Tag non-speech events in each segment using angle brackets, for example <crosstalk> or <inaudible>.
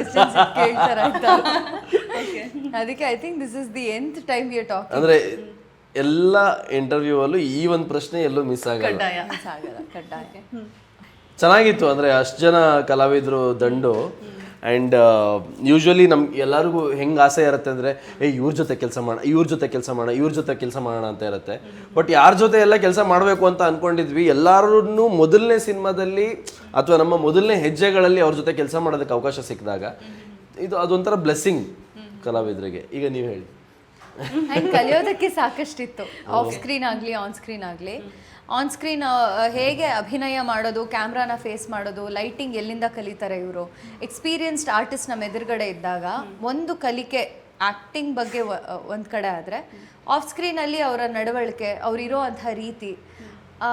Questions ಕೇಳ್ತಾರೆ ಆಯ್ತಾ ಅದಕ್ಕೆ I think this is the nth time you talk ಅಂದ್ರೆ ಎಲ್ಲ ಇಂಟರ್ವ್ಯೂ ಅಲ್ಲೂ ಈ ಒಂದು ಪ್ರಶ್ನೆ ಎಲ್ಲೂ ಮಿಸ್ ಆಗಲ್ಲ. ಕಡ್ಡಾಯ. ಆಗಲ್ಲ ಕಡ್ಡಾಯ. ಚೆನ್ನಾಗಿತ್ತು ಅಂದ್ರೆ ಅಷ್ಟು ಜನ ಕಲಾವಿದರು ದಂಡು. ಆ್ಯಂಡ್ ಯೂಶ್ವಲಿ ನಮ್ಗೆ ಎಲ್ಲರಿಗೂ ಹೆಂಗೆ ಆಸೆ ಇರುತ್ತೆ ಅಂದರೆ, ಏ, ಇವ್ರ ಜೊತೆ ಕೆಲಸ ಮಾಡೋಣ ಇವ್ರ ಜೊತೆ ಕೆಲಸ ಮಾಡೋಣ ಇವ್ರ ಜೊತೆ ಕೆಲಸ ಮಾಡೋಣ ಅಂತ ಇರುತ್ತೆ. ಬಟ್ ಯಾರ ಜೊತೆ ಎಲ್ಲ ಕೆಲಸ ಮಾಡಬೇಕು ಅಂತ ಅಂದ್ಕೊಂಡಿದ್ವಿ ಎಲ್ಲರೂ ಮೊದಲನೇ ಸಿನಿಮಾದಲ್ಲಿ ಅಥವಾ ನಮ್ಮ ಮೊದಲನೇ ಹೆಜ್ಜೆಗಳಲ್ಲಿ ಅವ್ರ ಜೊತೆ ಕೆಲಸ ಮಾಡೋದಕ್ಕೆ ಅವಕಾಶ ಸಿಕ್ಕಿದಾಗ, ಇದು ಅದೊಂಥರ ಬ್ಲೆಸ್ಸಿಂಗ್ ಕಲಾವಿದರಿಗೆ. ಈಗ ನೀವು ಹೇಳಿ. <laughs> ಅಂಡ್ ಕಲಿಯೋದಕ್ಕೆ ಸಾಕಷ್ಟಿತ್ತು. ಆಫ್ ಸ್ಕ್ರೀನ್ ಆಗಲಿ ಆನ್ ಸ್ಕ್ರೀನ್ ಆಗಲಿ. ಆನ್ ಸ್ಕ್ರೀನ್ ಹೇಗೆ ಅಭಿನಯ ಮಾಡೋದು ಕ್ಯಾಮ್ರಾನ ಫೇಸ್ ಮಾಡೋದು ಲೈಟಿಂಗ್ ಎಲ್ಲಿಂದ ಕಲಿತಾರೆ ಇವರು? ಎಕ್ಸ್ಪೀರಿಯನ್ಸ್ಡ್ ಆರ್ಟಿಸ್ಟ್ ನಮ್ಮ ಎದುರುಗಡೆ ಇದ್ದಾಗ ಒಂದು ಕಲಿಕೆ ಆ್ಯಕ್ಟಿಂಗ್ ಬಗ್ಗೆ ಒಂದು ಕಡೆ ಆದರೆ ಆಫ್ ಸ್ಕ್ರೀನಲ್ಲಿ ಅವರ ನಡವಳಿಕೆ ಅವರಿರೋ ಅಂಥ ರೀತಿ ಆ,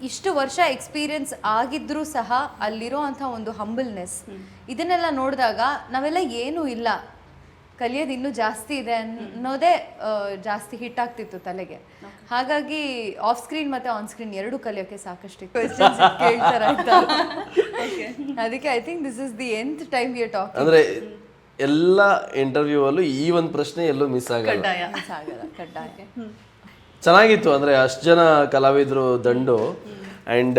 ಇಷ್ಟು ವರ್ಷ ಎಕ್ಸ್ಪೀರಿಯನ್ಸ್ ಆಗಿದ್ರೂ ಸಹ ಅಲ್ಲಿರೋ ಅಂಥ ಒಂದು ಹಂಬಲ್ನೆಸ್ ಇದನ್ನೆಲ್ಲ ನೋಡಿದಾಗ ನಾವೆಲ್ಲ ಏನೂ ಇಲ್ಲ. ಕಲಿಯೋದು ಇನ್ನೂ ಜಾಸ್ತಿ ಇದೆ ಅನ್ನೋದೇ ಆ, ಜಾಸ್ತಿ ಹಿಟ್ ಆಗ್ತಿತ್ತು ತಲೆಗೆ. ಹಾಗಾಗಿ ಆಫ್ ಸ್ಕ್ರೀನ್ ಮತ್ತೆ ಆನ್ ಸ್ಕ್ರೀನ್ ಎರಡು ಕಲಿಯೋಕೆ ಸಾಕಷ್ಟು ಕ್ವಶನ್ಸ್ <laughs> ಕೇಳ್ತಾರೆ ಅದಕ್ಕೆ I think this is the nth time you talk ಅಂದ್ರೆ ಎಲ್ಲ ಇಂಟರ್ವ್ಯೂ ಅಲ್ಲೂ ಈ ಒಂದು ಪ್ರಶ್ನೆ ಎಲ್ಲೂ ಮಿಸ್ ಆಗಲ್ಲ. ಕಡ್ಡಾಯ. ಚೆನ್ನಾಗಿತ್ತು ಅಂದ್ರೆ ಅಷ್ಟು ಜನ ಕಲಾವಿದರು ದಂಡು. ಆ್ಯಂಡ್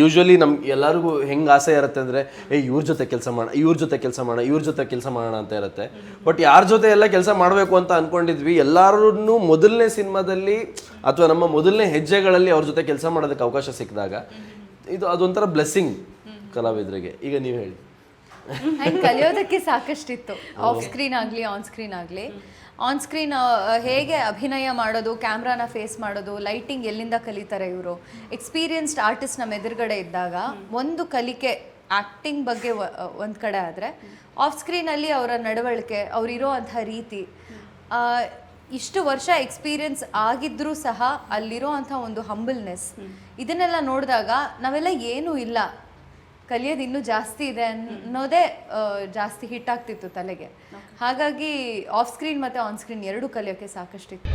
ಯೂಶ್ವಲಿ ನಮ್ಗೆ ಎಲ್ಲರಿಗೂ ಹೆಂಗೆ ಆಸೆ ಇರುತ್ತೆ ಅಂದರೆ ಏ ಇವ್ರ ಜೊತೆ ಕೆಲಸ ಮಾಡೋಣ ಇವ್ರ ಜೊತೆ ಕೆಲಸ ಮಾಡೋಣ ಇವ್ರ ಜೊತೆ ಕೆಲಸ ಮಾಡೋಣ ಅಂತ ಇರುತ್ತೆ. ಬಟ್ ಯಾರ ಜೊತೆ ಎಲ್ಲ ಕೆಲಸ ಮಾಡಬೇಕು ಅಂತ ಅನ್ಕೊಂಡಿದ್ವಿ ಎಲ್ಲರೂ ಮೊದಲನೇ ಸಿನಿಮಾದಲ್ಲಿ ಅಥವಾ ನಮ್ಮ ಮೊದಲನೇ ಹೆಜ್ಜೆಗಳಲ್ಲಿ ಅವ್ರ ಜೊತೆ ಕೆಲಸ ಮಾಡೋದಕ್ಕೆ ಅವಕಾಶ ಸಿಕ್ಕಿದಾಗ, ಇದು ಅದೊಂಥರ ಬ್ಲೆಸ್ಸಿಂಗ್ ಕಲಾವಿದರಿಗೆ. ಈಗ ನೀವು ಹೇಳಿ. ಅಂಡ್ ಕಲಿಯೋದಕ್ಕೆ ಸಾಕಷ್ಟಿತ್ತು. ಆಫ್ ಸ್ಕ್ರೀನ್ ಆಗಲಿ ಆನ್ ಸ್ಕ್ರೀನ್ ಆಗಲಿ. ಆನ್ ಸ್ಕ್ರೀನ್ ಹೇಗೆ ಅಭಿನಯ ಮಾಡೋದು, ಕ್ಯಾಮ್ರಾನ ಫೇಸ್ ಮಾಡೋದು ಲೈಟಿಂಗ್ ಎಲ್ಲಿಂದ ಕಲಿತಾರೆ ಇವರು? ಎಕ್ಸ್ಪೀರಿಯನ್ಸ್ಡ್ ಆರ್ಟಿಸ್ಟ್ ನಮ್ಮ ಎದುರುಗಡೆ ಇದ್ದಾಗ ಒಂದು ಕಲಿಕೆ ಆ್ಯಕ್ಟಿಂಗ್ ಬಗ್ಗೆ ಒಂದು ಕಡೆ ಆದರೆ ಆಫ್ ಸ್ಕ್ರೀನಲ್ಲಿ ಅವರ ನಡವಳಿಕೆ ಅವರಿರೋ ಅಂಥ ರೀತಿ ಇಷ್ಟು ವರ್ಷ ಎಕ್ಸ್ಪೀರಿಯನ್ಸ್ ಆಗಿದ್ರೂ ಸಹ ಅಲ್ಲಿರೋ ಅಂಥ ಒಂದು ಹಂಬಲ್ನೆಸ್ ಇದನ್ನೆಲ್ಲ ನೋಡಿದಾಗ ನಾವೆಲ್ಲ ಏನೂ ಇಲ್ಲ. ಕಲಿಯೋದು ಇನ್ನೂ ಜಾಸ್ತಿ ಇದೆ ಅನ್ನೋದೇ ಜಾಸ್ತಿ ಹಿಟ್ ಆಗ್ತಿತ್ತು ತಲೆಗೆ. ಹಾಗಾಗಿ ಆಫ್ ಸ್ಕ್ರೀನ್ ಮತ್ತು ಆನ್ ಸ್ಕ್ರೀನ್ ಎರಡೂ ಕಲಿಯೋಕ್ಕೆ ಸಾಕಷ್ಟಿತ್ತು.